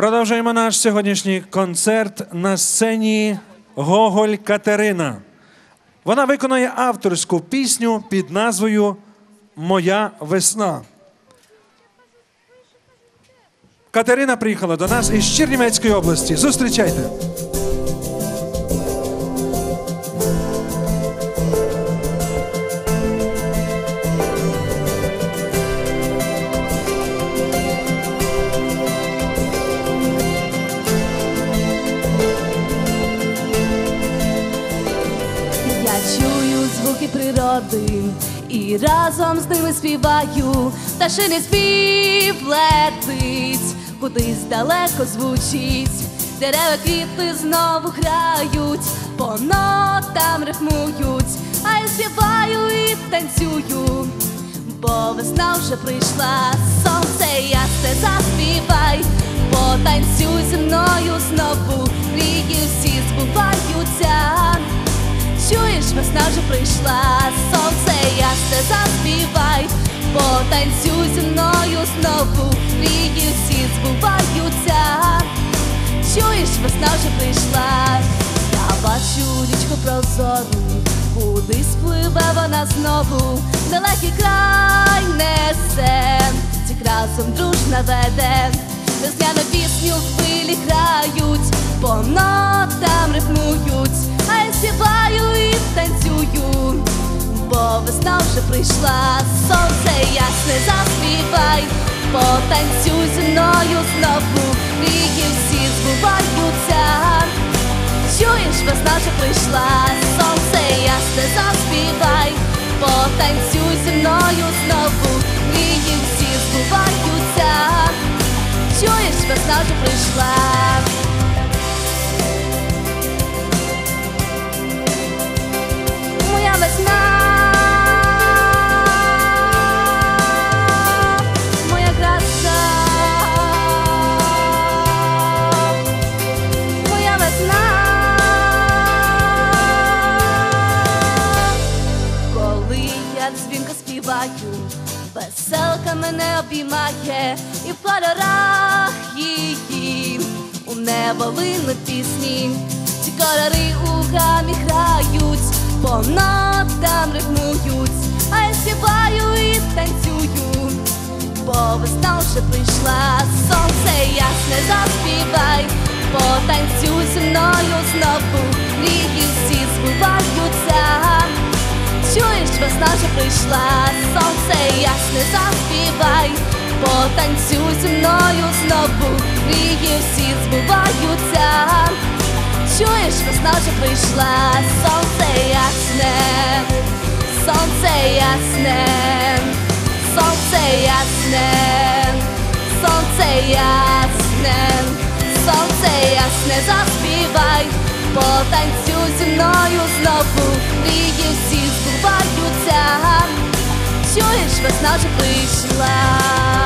Продовжуємо наш сьогоднішній концерт на сцені Гоголь Катерина. Вона виконує авторську пісню під назвою Моя весна. Катерина приїхала до нас із Чернівецької області. Зустрічайте. Чую звуки природи і разом з ними співаю, пташиний спів летить, кудись далеко звучить, дерева квіти знову грають, по нотам рифмують, а я співаю і танцюю, бо весна вже прийшла, сонце ясне заспівай, потанцюй зі мною знову, весна вже прийшла, сонце ясне заспівай, потанцюй зі мною знову, мрії всі збуваються. Чуєш, весна вже прийшла, я бачу річку прозору, куди спливе вона знову, далекий край несе, ці разом дружно веде, весняну пісню в хвилі грають, по вже прийшла, сонце ясне заспівай, потанцюй зі мною знову, мрії всі збуваються. Чуєш, весна вже прийшла, сонце ясне заспівай, потанцюй зі мною знову, мрії всі збуваються. Чуєш, весна вже прийшла. Співаю, веселка мене обіймає, і в кольорах її у небо линуть пісні, ці кольори у гамі грають, по нотам рифмують, а я співаю і танцюю, бо весна вже прийшла, сонце ясне заспівай, потанцюй зі мною знову, мрії всі збуваються. Весна вже прийшла, сонце ясне заспівай, потанцюй зі мною знову, мрії всі збуваються. Чуєш, весна вже прийшла, сонце ясне, сонце ясне, сонце ясне, сонце ясне, сонце ясне заспівай, потанцюй зі мною знову, мрії всі збуваються. Весна вже прийшла.